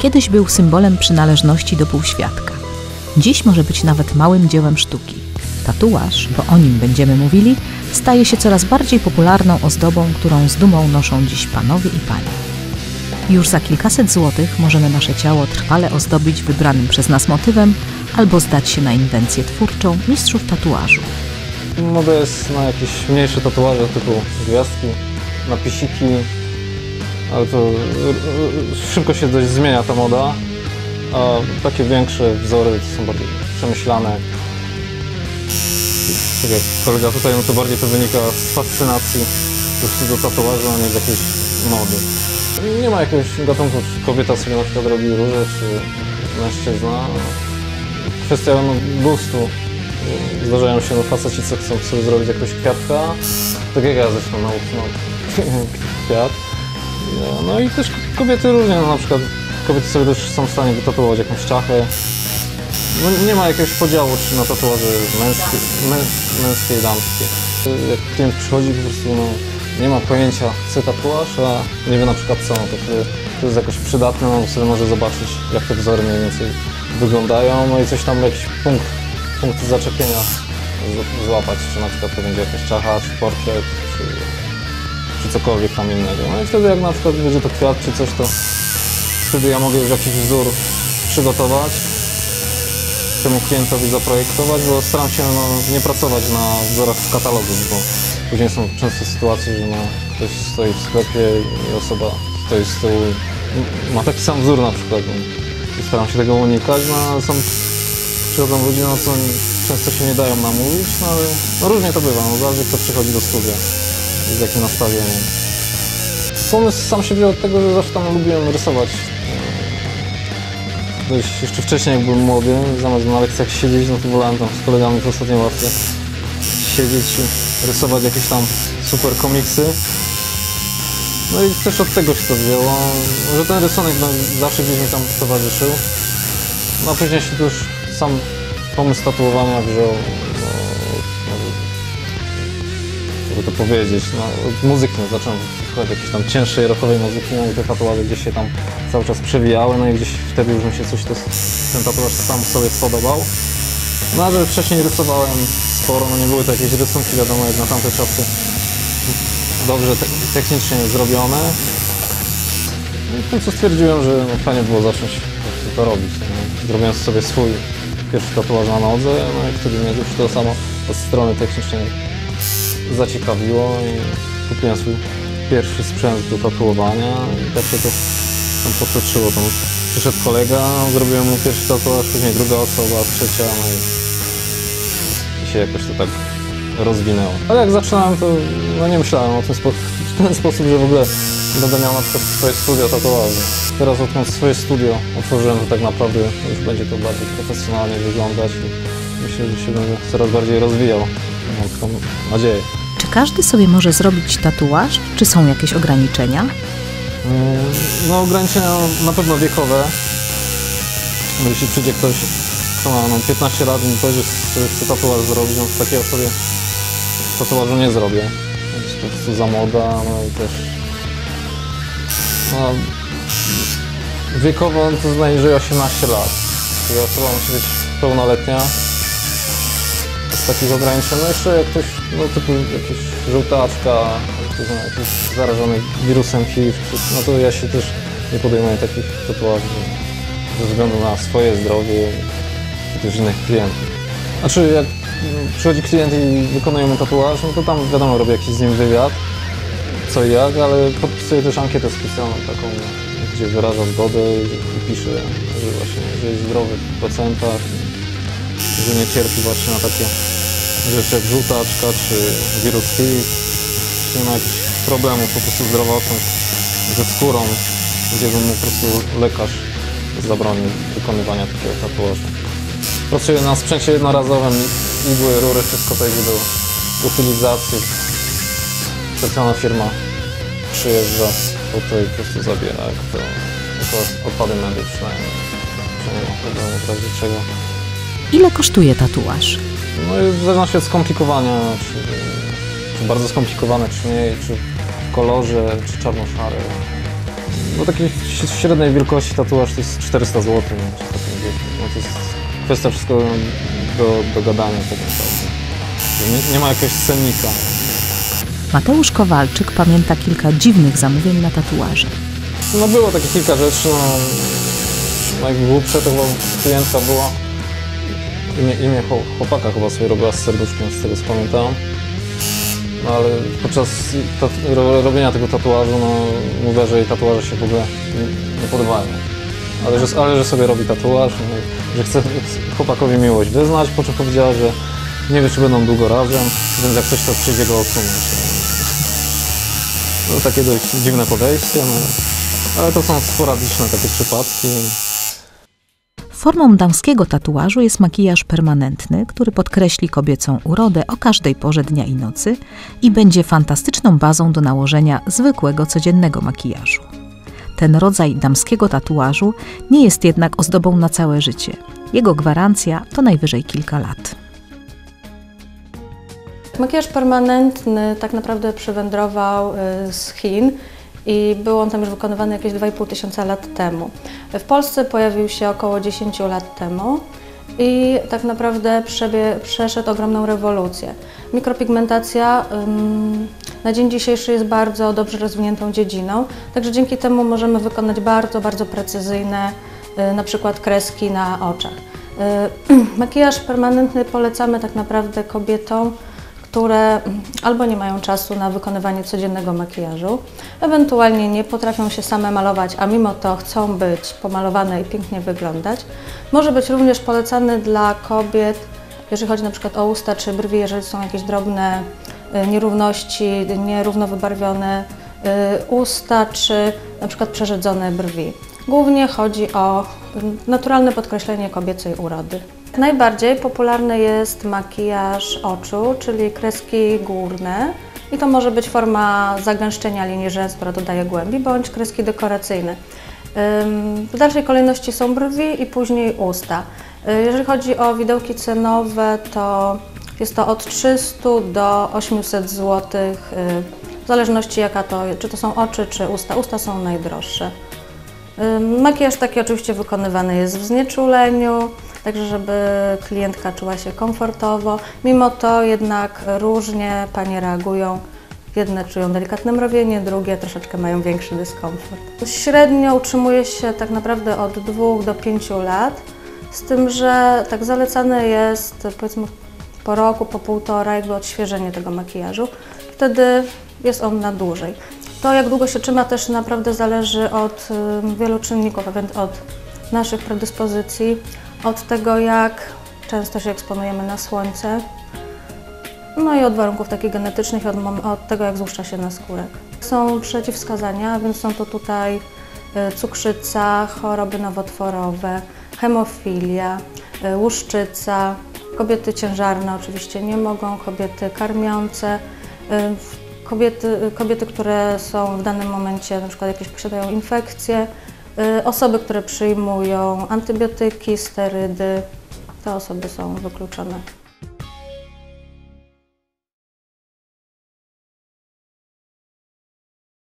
Kiedyś był symbolem przynależności do półświadka. Dziś może być nawet małym dziełem sztuki. Tatuaż, bo o nim będziemy mówili, staje się coraz bardziej popularną ozdobą, którą z dumą noszą dziś panowie i panie. Już za kilkaset złotych możemy nasze ciało trwale ozdobić wybranym przez nas motywem albo zdać się na inwencję twórczą mistrzów tatuażu. Moda jest na jakieś mniejsze tatuaże typu gwiazdki, napisiki, ale to szybko się dość zmienia ta moda, a takie większe wzory są bardziej przemyślane. Tak jak kolega tutaj, no to bardziej to wynika z fascynacji po prostu do tatuażu, a nie z jakiejś mody. Nie ma jakiegoś gatunku, czy kobieta sobie na przykład robi róże, czy mężczyzna. Kwestia no, gustu. Zdarzają się no, faceci, co chcą sobie zrobić jakiegoś kwiatka, tak jak ja zresztą na no, kwiat. No, No i też kobiety różnie, no, na przykład kobiety sobie też są w stanie wytatuować jakąś czachę. No, nie ma jakiegoś podziału, czy na tatuaże męskie, męs, męskie i damskie. Jak klient przychodzi, po prostu no, nie ma pojęcia, chce tatuaż, a nie wie na przykład co, no to to jest jakoś przydatne, no sobie może zobaczyć, jak te wzory mniej więcej wyglądają, no i coś tam, jakiś punkt, punkt zaczepienia złapać, czy na przykład to będzie jakaś czacha, czy portret, czy, czy cokolwiek tam innego. No i wtedy jak na przykład będzie to kwiat, czy coś, to wtedy ja mogę już jakiś wzór przygotować, temu klientowi zaprojektować, bo staram się no, nie pracować na wzorach z katalogu, bo później są często sytuacje, że no, ktoś stoi w sklepie i osoba stoi z tyłu ma taki sam wzór na przykład. no. I staram się tego unikać, no ale są przychodzą ludzie, no co często się nie dają namówić, no ale no, różnie to bywa, no zależy kto przychodzi do studia z jakim nastawieniem. Pomysł sam się wziął od tego, że zawsze tam lubiłem rysować dość jeszcze wcześniej jak byłem młody, zamiast na lekcjach siedzieć, no to wolałem tam z kolegami w ostatniej ławce siedzieć rysować jakieś tam super komiksy. No i też od tego się to wzięło, że ten rysunek no, zawsze gdzieś mi tam towarzyszył. No a później się też sam pomysł tatuowania wziął, jakby to powiedzieć, no, muzyki no, zacząłem słuchać jakiejś tam cięższej rockowej muzyki, no i te tatuaże gdzieś się tam cały czas przewijały, no i gdzieś wtedy już mi się coś, to, ten tatuaż sam sobie spodobał. No ale wcześniej rysowałem sporo, no nie były to jakieś rysunki, wiadomo, jak na tamte czasy dobrze te technicznie zrobione. No i w końcu stwierdziłem, że no, fajnie było zacząć to robić. No. Zrobiłem sobie swój pierwszy tatuaż na nodze, no i wtedy mnie już to samo od strony technicznej zaciekawiło i kupiłem swój pierwszy sprzęt do tatuowania i tak się to tam potoczyło. Tam przyszedł kolega, zrobiłem mu pierwszy tatuaż, później druga osoba, trzecia, no i, i się jakoś to tak rozwinęło. Ale jak zaczynałem, to no nie myślałem o tym spo, w ten sposób, że w ogóle będę miał na przykład swoje studio tatuaży. Teraz odkąd swoje studio otworzyłem, to tak naprawdę już będzie to bardziej profesjonalnie wyglądać i myślę, że się będę coraz bardziej rozwijał. Mam taką nadzieję. Każdy sobie może zrobić tatuaż? Czy są jakieś ograniczenia? Mm, No ograniczenia na pewno wiekowe. No, Jeśli przyjdzie ktoś, kto ma no, 15 lat i mi powie, że sobie chce tatuaż zrobić, no to takiej osobie tatuażu nie zrobię. Jest za moda, no i też no, wiekowo to znajdzie 18 lat. Czyli osoba musi być pełnoletnia. Z takich ograniczeń, no jeszcze jak ktoś, no typu jakieś żółtaczka, jakiś zarażony wirusem HIV, no to ja się też nie podejmuję takich tatuaży ze względu na swoje zdrowie i też innych klientów. Znaczy jak przychodzi klient i wykonuje mu tatuaż, no to tam wiadomo robię jakiś z nim wywiad, co i jak, ale podpisuję też ankietę specjalną taką, gdzie wyraża zgodę i pisze, że właśnie, że jest zdrowy w procentach, że nie cierpi właśnie na takie rzeczy jak żółtaczka czy wirus HIV, czy nie ma jakichś problemów po prostu zdrowotnych ze skórą, gdzie mu po prostu lekarz zabronił wykonywania takiego tatuażu. Pracuję na sprzęcie jednorazowym, igły, rury, wszystko to jakby do utylizacji. Specjalna firma przyjeżdża tutaj po prostu zabiera, jak to, jako odpady medyczne, nie ma problemu w. Ile kosztuje tatuaż? No i w zależności od skomplikowania, czy, czy bardzo skomplikowane, czy mniej, czy w kolorze, czy czarno-szary. No takiej ś- średniej wielkości tatuaż to jest 400 zł, nie? 350. No to jest kwestia wszystko do, do gadania tak naprawdę. Nie, nie ma jakiegoś cennika. Mateusz Kowalczyk pamięta kilka dziwnych zamówień na tatuaże. No było takie kilka rzeczy, no najgłupsze to chyba klientka była, imię, imię chło- chłopaka chyba sobie robiła z serduszkiem, z tego co pamiętam. No ale podczas robienia tego tatuażu, no mówiła, że jej tatuaże się w ogóle nie, nie podobają. Ale że, ale że sobie robi tatuaż, no, że chce chłopakowi miłość wyznać, po czym powiedziała, że nie wie czy będą długo razem, więc jak coś to przyjdzie go odsunąć. No, takie dość dziwne podejście, no. Ale to są sporadyczne takie przypadki. Formą damskiego tatuażu jest makijaż permanentny, który podkreśli kobiecą urodę o każdej porze dnia i nocy i będzie fantastyczną bazą do nałożenia zwykłego codziennego makijażu. Ten rodzaj damskiego tatuażu nie jest jednak ozdobą na całe życie. Jego gwarancja to najwyżej kilka lat. Makijaż permanentny tak naprawdę przywędrował y, z Chin i był on tam już wykonywany jakieś 2,5 tysiąca lat temu. W Polsce pojawił się około 10 lat temu i tak naprawdę przebie, przeszedł ogromną rewolucję. Mikropigmentacja ym, na dzień dzisiejszy jest bardzo dobrze rozwiniętą dziedziną, także dzięki temu możemy wykonać bardzo, bardzo precyzyjne y, na przykład kreski na oczach. Y, Makijaż permanentny polecamy tak naprawdę kobietom, które albo nie mają czasu na wykonywanie codziennego makijażu, ewentualnie nie potrafią się same malować, a mimo to chcą być pomalowane i pięknie wyglądać. Może być również polecany dla kobiet, jeżeli chodzi na przykład o usta czy brwi, jeżeli są jakieś drobne y, nierówności, nierówno wybarwione y, usta czy na przykład przerzedzone brwi. Głównie chodzi o y, naturalne podkreślenie kobiecej urody. Najbardziej popularny jest makijaż oczu, czyli kreski górne. I to może być forma zagęszczenia linii rzęs, która dodaje głębi, bądź kreski dekoracyjne. W dalszej kolejności są brwi i później usta. Y, Jeżeli chodzi o widełki cenowe, to jest to od 300 do 800 zł, w zależności jaka to, czy to są oczy, czy usta. Usta są najdroższe. Makijaż taki oczywiście wykonywany jest w znieczuleniu, także żeby klientka czuła się komfortowo. Mimo to jednak różnie panie reagują. Jedne czują delikatne mrowienie, drugie troszeczkę mają większy dyskomfort. Średnio utrzymuje się tak naprawdę od 2 do 5 lat, z tym, że tak zalecane jest powiedzmy po roku, po półtora jakby odświeżenie tego makijażu. Wtedy jest on na dłużej. To jak długo się trzyma też naprawdę zależy od wielu czynników, a więc od naszych predyspozycji, od tego jak często się eksponujemy na słońce, no i od warunków takich genetycznych, od, od tego jak złuszcza się na skórek. Są przeciwwskazania, więc są to tutaj y, cukrzyca, choroby nowotworowe, hemofilia, y, łuszczyca, kobiety ciężarne oczywiście nie mogą, kobiety karmiące, y, kobiety, kobiety, które są w danym momencie na przykład jakieś posiadają infekcje, osoby, które przyjmują antybiotyki, sterydy, te osoby są wykluczone.